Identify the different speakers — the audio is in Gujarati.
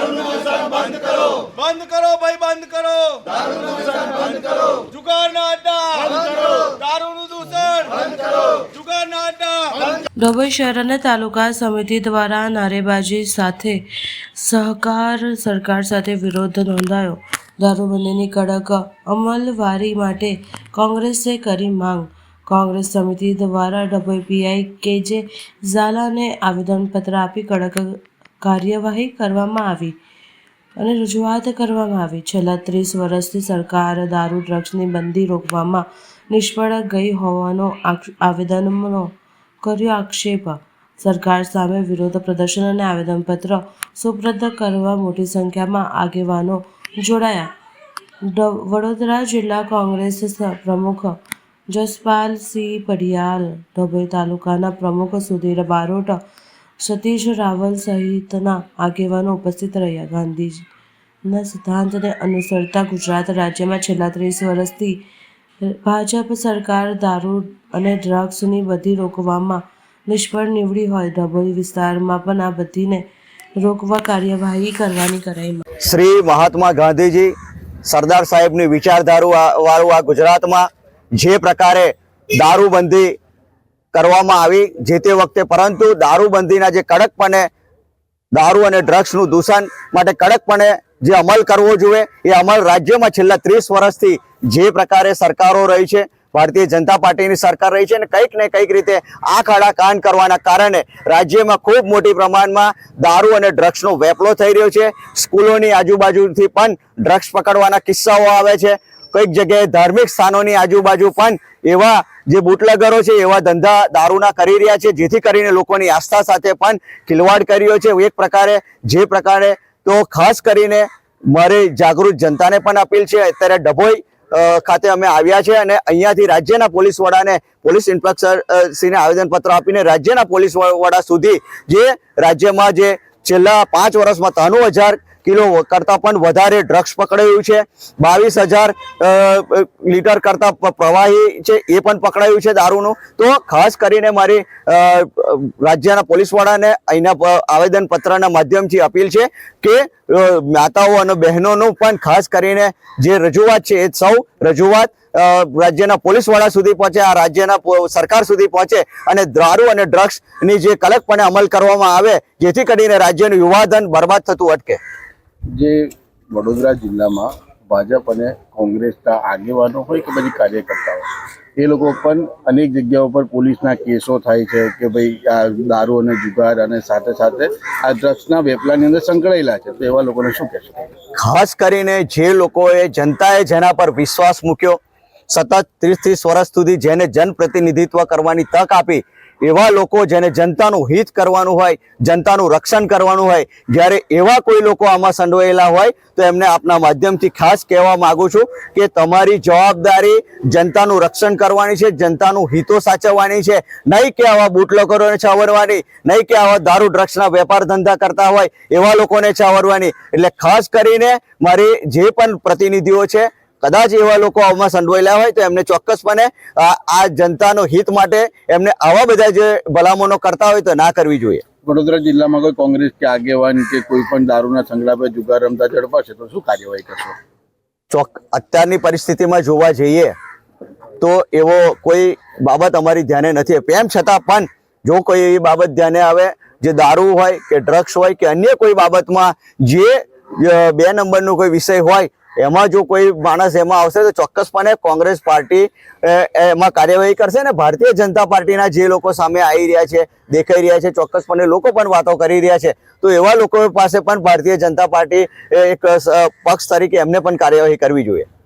Speaker 1: દારૂનું વ્યસન બંધ કરો. બંધ કરો ભાઈ બંધ કરો. દારૂનું વ્યસન બંધ કરો. જુગારના અડ્ડા. બંધ કરો. દારૂનું દૂષણ. બંધ કરો. જુગારના અડ્ડા.
Speaker 2: ડભોઈ શહેરના તાલુકા સમિતિ દ્વારા નારેબાજી સાથે સહકાર સરકાર સાથે વિરોધ નોંધાયો. દારૂબંધીની કડક અમલવારી માટે કોંગ્રેસે કરી માંગ. કોંગ્રેસ સમિતિ દ્વારા ડભોઈ પીઆઈ કે જે ઝાલાને આવેદનપત્ર આપી કડક કાર્યવાહી કરવામાં આવી અને રજૂઆત કરવામાં આવી. છેલ્લા ત્રીસ વર્ષથી સરકાર દારૂ, ડ્રગ્સની બંદી રોકવામાં નિષ્ફળ ગઈ હોવાનો આવેદનનો કર્યો આક્ષેપ. સરકાર સામે વિરોધ પ્રદર્શન અને આવેદનપત્ર સુપ્રદ કરવા મોટી સંખ્યામાં આગેવાનો જોડાયા. વડોદરા જિલ્લા કોંગ્રેસ પ્રમુખ પ્રમુખ જસપાલસિંહ પઢિયાલ ડભોઈ તાલુકાના પ્રમુખ સુધીર બારોટ સતીશ રાવલ સહિતના આગેવાનો ઉપસ્થિત રહ્યા. ગાંધીજીના સિદ્ધાંતને અનુસરતા ગુજરાત રાજ્યમાં છેલ્લા ત્રીસ વર્ષથી ભાજપ સરકાર દારૂ અને ડ્રગ્સની બધી રોકવામાં નિષ્ફળ નીવડી હોય. ડભોઈ વિસ્તારમાં પણ આ બધીને રોકવા કાર્યવાહી કરવાની કરાઈ
Speaker 3: શ્રી મહાત્મા ગાંધીજી સરદાર સાહેબની વિચારધારું વાળું આ ગુજરાતમાં જે પ્રકારે દારૂબંધી કરવામાં આવી જે તે વખતે, પરંતુ દારૂબંધીના જે કડકપણે દારૂ અને ડ્રગ્સનું દૂષણ માટે કડકપણે જે અમલ કરવો જોઈએ, એ અમલ રાજ્યમાં છેલ્લા ત્રીસ વર્ષથી જે પ્રકારે સરકારો રહી છે, ભારતીય જનતા પાર્ટીની સરકાર રહી છે અને કંઈક ને કંઈક રીતે આ આડા કાન કરવાના કારણે રાજ્યમાં ખૂબ મોટી પ્રમાણમાં દારૂ અને ડ્રગ્સનો વેપલો થઈ રહ્યો છે. સ્કૂલોની આજુબાજુથી પણ ડ્રગ્સ પકડવાના કિસ્સાઓ આવે છે. કંઈક જગ્યાએ ધાર્મિક સ્થાનોની આજુબાજુ પણ એવા જે બુટલગરો છે, એવા ધંધા દારૂના કરી રહ્યા છે, જેથી કરીને લોકોની આસ્થા સાથે પણ ખિલવાડ કરી રહ્યો છે. એક પ્રકારે, જે પ્રકારે તો ખાસ કરીને મારી જાગૃત જનતાને પણ અપીલ છે. અત્યારે ડભોઈ ખાતે અમે આવ્યા છે અને અહીંયાથી રાજ્યના પોલીસ વડાને, પોલીસ ઇન્સ્પેક્ટરશ્રીને આવેદનપત્ર આપીને રાજ્યના પોલીસ વડા સુધી જે રાજ્યમાં જે છેલ્લા પાંચ વર્ષમાં ત્રાણું હજાર કિલો કરતાં પણ વધારે ડ્રગ્સ પકડાયું છે. બાવીસ હજાર લીટર કરતાં પ્રવાહી છે, એ પણ પકડાયું છે દારૂનું. તો ખાસ કરીને મારી રાજ્યના પોલીસ વડાને અહીંના આવેદનપત્રના માધ્યમથી અપીલ છે કે માતાઓ અને બહેનોનું પણ ખાસ કરીને જે રજૂઆત છે એ સૌ રજૂઆત રાજ્યના પોલીસ વડા સુધી પહોંચે આ રાજ્યના સરકાર સુધી પહોંચે અને દારૂ અને ડ્રગ્સની જે કડકપણે અમલ કરવામાં આવે જેથી કરીને રાજ્યનું યુવાધન બરબાદ થતું અટકે.
Speaker 4: જે વડોદરા જિલ્લામાં ભાજપ અને કોંગ્રેસના આગેવાનો હોય કે પછી કાર્યકર્તાઓ એ લોકો પણ અનેક જગ્યાઓ પર પોલીસના કેસો થાય છે કે ભાઈ આ દારૂ અને જુગાર અને સાથે સાથે આ ડ્રગ્સના વેપલાની અંદર સંકળાયેલા છે. તો એવા લોકોને શું કહેશો?
Speaker 3: ખાસ કરીને જે લોકોએ જનતાએ જેના પર વિશ્વાસ મૂક્યો સતત ત્રીસ ત્રીસ વર્ષ સુધી જેને જનપ્રતિનિધિત્વ કરવાની તક આપી, એવા લોકો જેને જનતાનું હિત કરવાનું હોય, જનતાનું રક્ષણ કરવાનું હોય, જ્યારે એવા કોઈ લોકો આમાં સંડવાયેલા હોય, તો એમને આપના માધ્યમથી ખાસ કહેવા માગું છું કે તમારી જવાબદારી જનતાનું રક્ષણ કરવાની છે, જનતાનું હિતો સાચવવાની છે. નહીં કે આવા બુટલોકરોને છાવરવાની, નહીં કે આવા દારૂ ડ્રગ્સના વેપાર ધંધા કરતા હોય, એવા લોકોને છાવરવાની. એટલે ખાસ કરીને મારી જે પણ પ્રતિનિધિઓ છે કદાચ એવા લોકો આમાં સંડોવાયેલા હોય તો એમને ચોક્કસપણે આ આ જનતાનો હિત માટે એમને આવા બધા જે ભલામણો કરતા હોય તો ના કરવી જોઈએ.
Speaker 4: વડોદરા જિલ્લામાં કોઈ કોંગ્રેસ કે આગેવાન કે કોઈ પણ દારૂના સંગ્રહ જુગાર રમતા ઝડપાશે તો શું કાર્યવાહી કરશો?
Speaker 3: ચોક અત્યારની પરિસ્થિતિમાં જોવા જઈએ તો એવો કોઈ બાબત અમારી ધ્યાને નથી તેમ છતાં પણ જો કોઈ એવી બાબત ધ્યાને આવે જે દારૂ હોય કે ડ્રગ્સ હોય કે અન્ય કોઈ બાબતમાં જે બે નંબરનો કોઈ વિષય હોય એમાં જો કોઈ માણસ એમાં આવશે તો ચોક્કસપણે કોંગ્રેસ પાર્ટી એમાં કાર્યવાહી કરશે ને ભારતીય જનતા પાર્ટીના જે લોકો સામે આવી રહ્યા છે, દેખાઈ રહ્યા છે, ચોક્કસપણે લોકો પણ વાતો કરી રહ્યા છે. તો એવા લોકો પાસે પણ ભારતીય જનતા પાર્ટી એક પક્ષ તરીકે એમને પણ કાર્યવાહી કરવી જોઈએ.